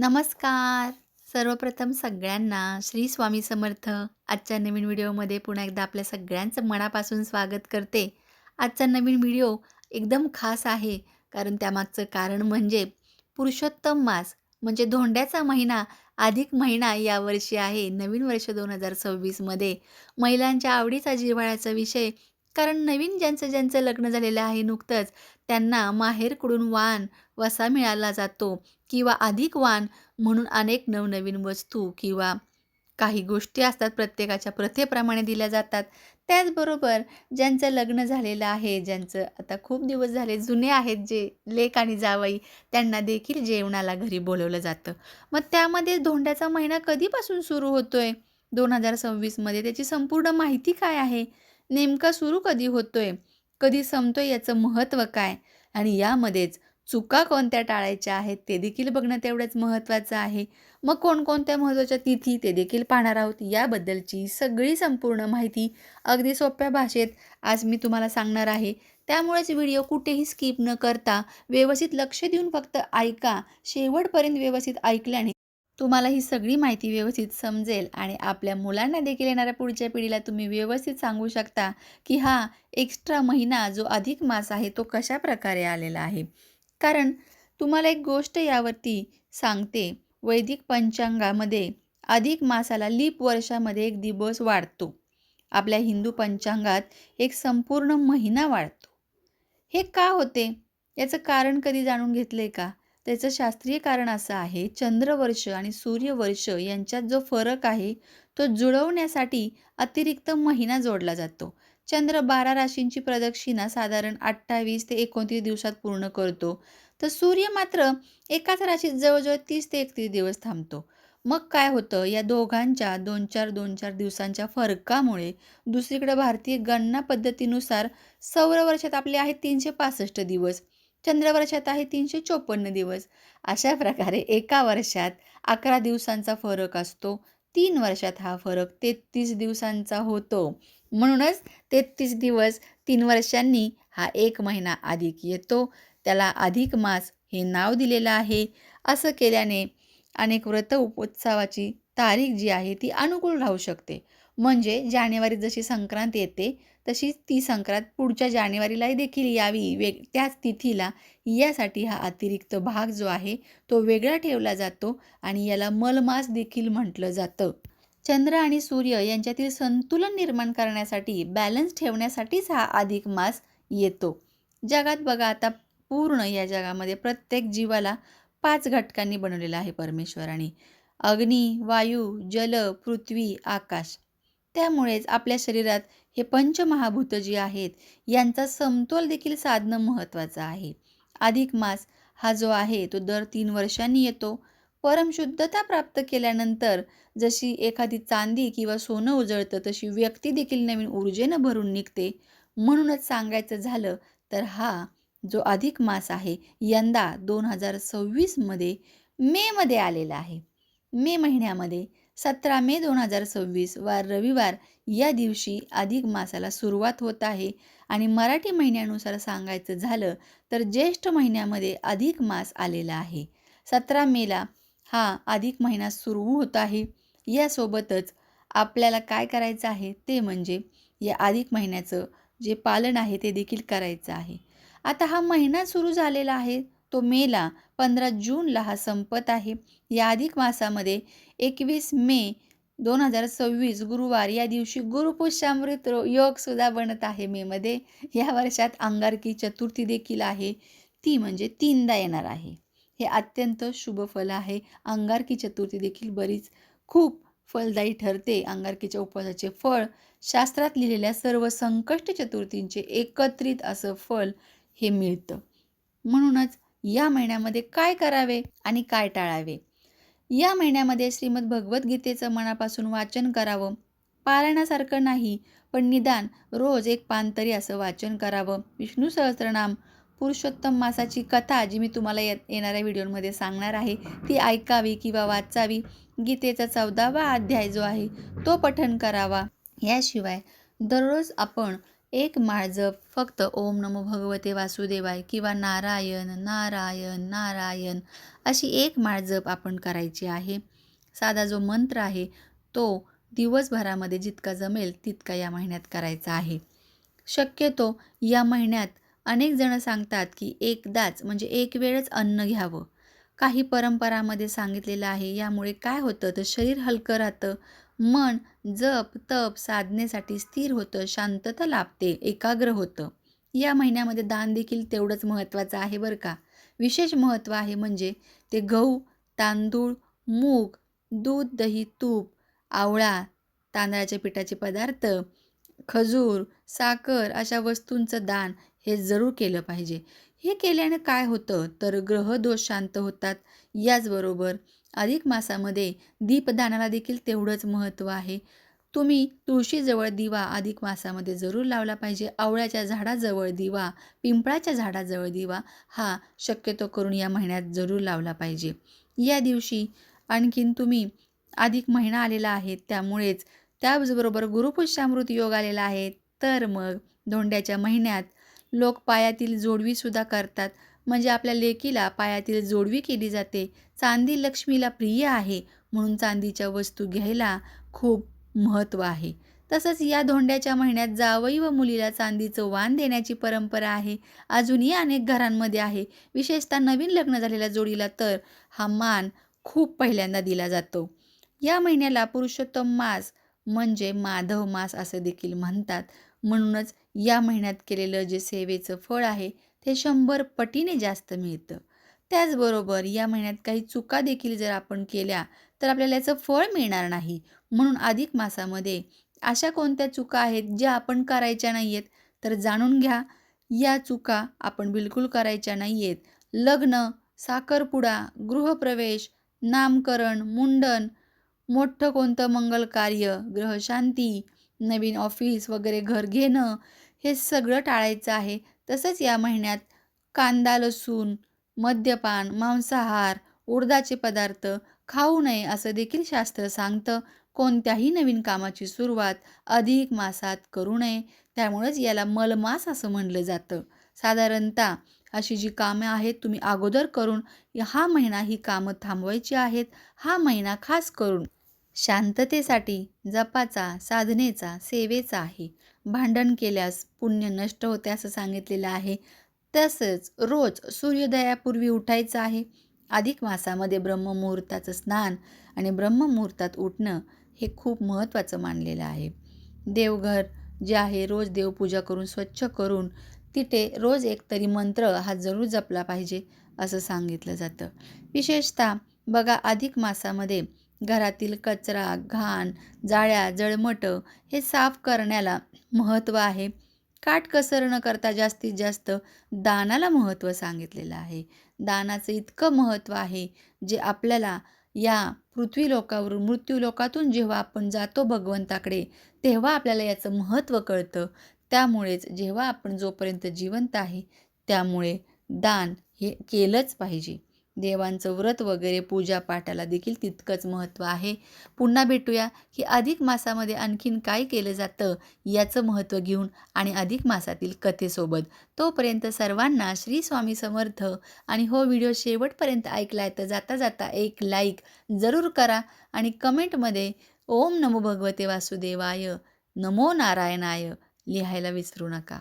नमस्कार. सर्वप्रथम सगळ्यांना श्री स्वामी समर्थ. आजच्या नवीन व्हिडिओमध्ये पुन्हा एकदा आपल्या सगळ्यांचं मनापासून स्वागत करते. आजचा नवीन व्हिडिओ एकदम खास आहे, कारण त्यामागचं कारण म्हणजे पुरुषोत्तम मास म्हणजे धोंड्याचा महिना, अधिक महिना यावर्षी आहे. नवीन वर्ष दोन हजार सव्वीसमध्ये महिलांच्या आवडीचा जिव्हाळ्याचा विषय. कारण नवीन ज्यांचं ज्यांचं लग्न झालेलं आहे नुकतंच, त्यांना माहेरकडून वाण, वसा मिळाला जातो किंवा अधिक वाण म्हणून अनेक नवनवीन वस्तू किंवा काही गोष्टी असतात प्रत्येकाच्या प्रथेप्रमाणे दिल्या जातात. त्याचबरोबर ज्यांचं लग्न झालेलं आहे, ज्यांचं आता खूप दिवस झाले जुने आहेत जे लेक आणि जावई, त्यांना देखील जेवणाला घरी बोलवलं जातं. मग त्यामध्ये धोंड्याचा महिना कधीपासून सुरू होतोय 2026 मध्ये त्याची संपूर्ण माहिती काय आहे? नेमका सुरू कधी होतोय? कधी संपतोय याचं महत्त्व काय? आणि यामध्येच चुका कोणत्या टाळायच्या आहेत ते देखील बघणं तेवढंच महत्त्वाचं आहे. मग कोणकोणत्या महत्त्वाच्या तिथी ते देखील पाहणार आहोत. याबद्दलची सगळी संपूर्ण माहिती अगदी सोप्या भाषेत आज मी तुम्हाला सांगणार आहे. त्यामुळेच व्हिडिओ कुठेही स्किप न करता व्यवस्थित लक्ष देऊन फक्त ऐका. शेवटपर्यंत व्यवस्थित ऐकल्याने तुम्हाला ही सगळी माहिती व्यवस्थित समजेल आणि आपल्या मुलांना देखील येणाऱ्या पुढच्या पिढीला तुम्ही व्यवस्थित सांगू शकता, की हा एक्स्ट्रा महिना जो अधिक मास आहे तो कशा प्रकारे आलेला आहे. कारण तुम्हाला एक गोष्ट यावरती सांगते, वैदिक पंचांगामध्ये अधिक मासाला लीप वर्षामध्ये एक दिवस वाढतो. आपल्या हिंदू पंचांगात एक संपूर्ण महिना वाढतो. हे का होते? याचं कारण कधी जाणून घेतलं आहे का? त्याचं शास्त्रीय कारण असं आहे, चंद्रवर्ष आणि सूर्यवर्ष यांच्यात जो फरक आहे, तो जुळवण्यासाठी अतिरिक्त महिना जोडला जातो. चंद्र 12 राशींची प्रदक्षिणा साधारण 28 ते 29 दिवसात पूर्ण करतो. तर सूर्य मात्र एकाच राशीत जवळजवळ तीस ते 31 दिवस थांबतो. मग काय होतं, या दोघांच्या 2-4-2-4 दिवसांच्या फरकामुळे दुसरीकडे भारतीय गणना पद्धतीनुसार सौर वर्षात आपले आहेत 365 दिवस, चंद्रवर्षात आहे 354 दिवस. अशा प्रकारे एका वर्षात 11 दिवसांचा फरक असतो. तीन वर्षात हा फरक 33 दिवसांचा होतो. म्हणूनच 33 दिवस तीन वर्षांनी हा एक महिना अधिक येतो. त्याला अधिक मास हे नाव दिलेलं आहे. असं केल्याने अनेक व्रत उत्सवाची तारीख जी आहे ती अनुकूल राहू शकते. म्हणजे जानेवारीत जशी संक्रांत येते, तशी ती संक्रांत पुढच्या जानेवारीलाही देखील यावी वेग त्याच तिथीला, यासाठी हा अतिरिक्त भाग जो आहे तो वेगळा ठेवला जातो आणि याला मलमास देखील म्हटलं जातं. चंद्र आणि सूर्य यांच्यातील संतुलन निर्माण करण्यासाठी, बॅलन्स ठेवण्यासाठीच हा अधिक मास येतो. जगात बघा आता पूर्ण या जगामध्ये प्रत्येक जीवाला पाच घटकांनी बनवलेला आहे परमेश्वराने. अग्नी, वायू, जल, पृथ्वी, आकाश. त्यामुळेच आपल्या शरीरात हे पंचमहाभूत जी आहेत, यांचा समतोल देखील साधणं महत्त्वाचं आहे. अधिक मास हा जो आहे तो दर तीन वर्षांनी येतो. परमशुद्धता प्राप्त केल्यानंतर जशी एखादी चांदी किंवा सोनं उजळतं, तशी व्यक्ती देखील नवीन ऊर्जेनं भरून निघते. म्हणूनच सांगायचं झालं तर हा जो अधिक मास आहे, यंदा दोन हजार सव्वीसमध्ये मेमध्ये आलेला आहे. मे महिन्यामध्ये 17 मे 2026 वार रविवार या दिवशी अधिक मासाला सुरुवात होत आहे आणि मराठी महिन्यानुसार सांगायचं झालं तर ज्येष्ठ महिन्यामध्ये अधिक मास आलेला आहे. 17 मेला हा अधिक महिना सुरू होत आहे. यासोबतच आपल्याला काय करायचं आहे, ते म्हणजे या अधिक महिन्याचं जे पालन आहे ते देखील करायचं आहे. आता हा महिना सुरू झालेला आहे, तो मेला. 15 जूनला हा संपत आहे. या अधिक मासामध्ये 21 मे 2026 गुरुवार या दिवशी गुरुपुष्यामृत योगसुद्धा बनत आहे मेमध्ये. या वर्षात अंगारकी चतुर्थी देखील आहे. ती म्हणजे तीनदा येणार आहे. हे अत्यंत शुभ फल आहे. अंगारकी चतुर्थी देखील बरीच खूप फलदायी ठरते. अंगारकीच्या उपवासाचे फळ शास्त्रात लिहिलेल्या सर्व संकष्ट चतुर्थींचे एकत्रित असं फल हे मिळतं. म्हणूनच या महिन्यामध्ये काय करावे आणि काय टाळावे? या महिन्यामध्ये श्रीमद भगवद्गीतेचं मनापासून वाचन करावं. पारायणासारखं नाही, पण निदान रोज एक पान तरी असं वाचन करावं. विष्णू सहस्रनाम पुरुषोत्तम मासाची कथा जी मी तुम्हाला येणाऱ्या व्हिडिओमध्ये सांगणार आहे, ती ऐकावी किंवा वाचावी. गीतेचा 14वा अध्याय जो आहे तो पठण करावा. याशिवाय दररोज आपण एक माळ जप फक्त ओम नमो भगवते वासुदेवाय किंवा नारायण नारायण नारायण अशी एक माळ जप आपण करायची आहे. साधा जो मंत्र आहे तो दिवसभरामध्ये जितका जमेल तितका या महिन्यात करायचा आहे. शक्यतो या महिन्यात अनेक जण सांगतात की एकदाच म्हणजे एक वेळच अन्न घ्यावं. काही परंपरामध्ये सांगितलेलं आहे यामुळे काय होतं? तर शरीर हलकं राहतं. मन जप तप साधनेसाठी स्थिर होतं शांतता लाभते एकाग्र होतं. या महिन्यामध्ये दान देखील तेवढंच महत्त्वाचं आहे बरं का. विशेष महत्त्व आहे म्हणजे ते गहू तांदूळ मूग दूध दही तूप आवळा तांदळाच्या पिठाचे पदार्थ खजूर साखर अशा वस्तूंचं दान हे जरूर केलं पाहिजे. हे केल्यानं काय होतं? तर ग्रहदोष शांत होतात. याचबरोबर अधिक मासामध्ये दीपदानाला देखील तेवढंच महत्त्व आहे. तुम्ही तुळशीजवळ दिवा अधिक मासामध्ये जरूर लावला पाहिजे. आवळ्याच्या झाडाजवळ दिवा पिंपळाच्या झाडाजवळ दिवा हा शक्यतो करून या महिन्यात जरूर लावला पाहिजे. या दिवशी आणखीन तुम्ही अधिक महिना आलेला आहे त्यामुळेच त्याचबरोबर गुरुपुष्यामृत योग आलेला आहे. तर मग धोंड्याच्या महिन्यात लोक पायातील जोडवीसुद्धा करतात. म्हणजे आपल्या लेकीला पायातील जोडवी केली जाते. चांदी लक्ष्मीला प्रिय आहे म्हणून चांदीच्या वस्तू घ्यायला खूप महत्त्व आहे. तसंच या धोंड्याच्या महिन्यात जावई व मुलीला चांदीचं वाण देण्याची परंपरा आहे. अजूनही अनेक घरांमध्ये आहे. विशेषतः नवीन लग्न झालेल्या जोडीला तर हा मान खूप पहिल्यांदा दिला जातो. या महिन्याला पुरुषोत्तम मास म्हणजे माधव मास असं देखील म्हणतात. म्हणूनच या महिन्यात केलेलं जे सेवेचं फळ आहे ते शंभर पटीने जास्त मिळतं. त्याचबरोबर या महिन्यात काही चुका देखील जर आपण केल्या तर आपल्याला याचं फळ मिळणार नाही. म्हणून अधिक मासामध्ये अशा कोणत्या चुका आहेत ज्या आपण करायच्या नाही आहेत तर जाणून घ्या. या चुका आपण बिलकुल करायच्या नाही आहेत लग्न साखरपुडा गृहप्रवेश नामकरण मुंडन मोठं कोणतं मंगल कार्य ग्रहशांती नवीन ऑफिस वगैरे घर घेणं हे सगळं टाळायचं आहे. तसंच या महिन्यात कांदा लसूण मद्यपान मांसाहार उडदाचे पदार्थ खाऊ नये असं देखील शास्त्र सांगतं. कोणत्याही नवीन कामाची सुरुवात अधिक मासात करू नये. त्यामुळेच याला मलमास असं म्हणलं जातं. साधारणतः अशी जी कामं आहेत तुम्ही अगोदर करून हा महिना ही कामं थांबवायची आहेत. हा महिना खास करून शांततेसाठी जपाचा साधनेचा सेवेचा आहे. भांडण केल्यास पुण्य नष्ट होते असं सांगितलेलं आहे. तसंच रोज सूर्योदयापूर्वी उठायचं आहे. अधिक मासामध्ये ब्रह्ममुहूर्ताचं स्नान आणि ब्रह्ममुहूर्तात उठणं हे खूप महत्त्वाचं मानलेलं आहे. देवघर जे आहे रोज देवपूजा करून स्वच्छ करून तिथे रोज एक तरी मंत्र हा जरूर जपला पाहिजे असं सांगितलं जातं. विशेषतः बघा अधिक मासामध्ये घरातील कचरा घाण जाळ्या जळमटं हे साफ करण्याला महत्त्व आहे. काटकसर न करता जास्तीत जास्त दानाला महत्त्व सांगितलेलं आहे. दानाचं इतकं महत्त्व आहे जे आपल्याला या पृथ्वी लोकावरून मृत्यू लोकातून जेव्हा आपण जातो भगवंताकडे तेव्हा आपल्याला याचं महत्त्व कळतं. त्यामुळेच जेव्हा आपण जोपर्यंत जिवंत आहे त्यामुळे दान हे केलंच पाहिजे. देवांचं व्रत वगैरे पूजापाठाला देखील तितकंच महत्त्व आहे. पुन्हा भेटूया की अधिक मासामध्ये आणखीन काय केलं जातं याचं महत्त्व घेऊन आणि अधिक मासातील कथेसोबत. तोपर्यंत सर्वांना श्री स्वामी समर्थ आणि हो व्हिडिओ शेवटपर्यंत ऐकलाय तर जाता जाता एक लाईक जरूर करा आणि कमेंटमध्ये ओम नमो भगवते वासुदेवाय नमो नारायणाय लिहायला विसरू नका.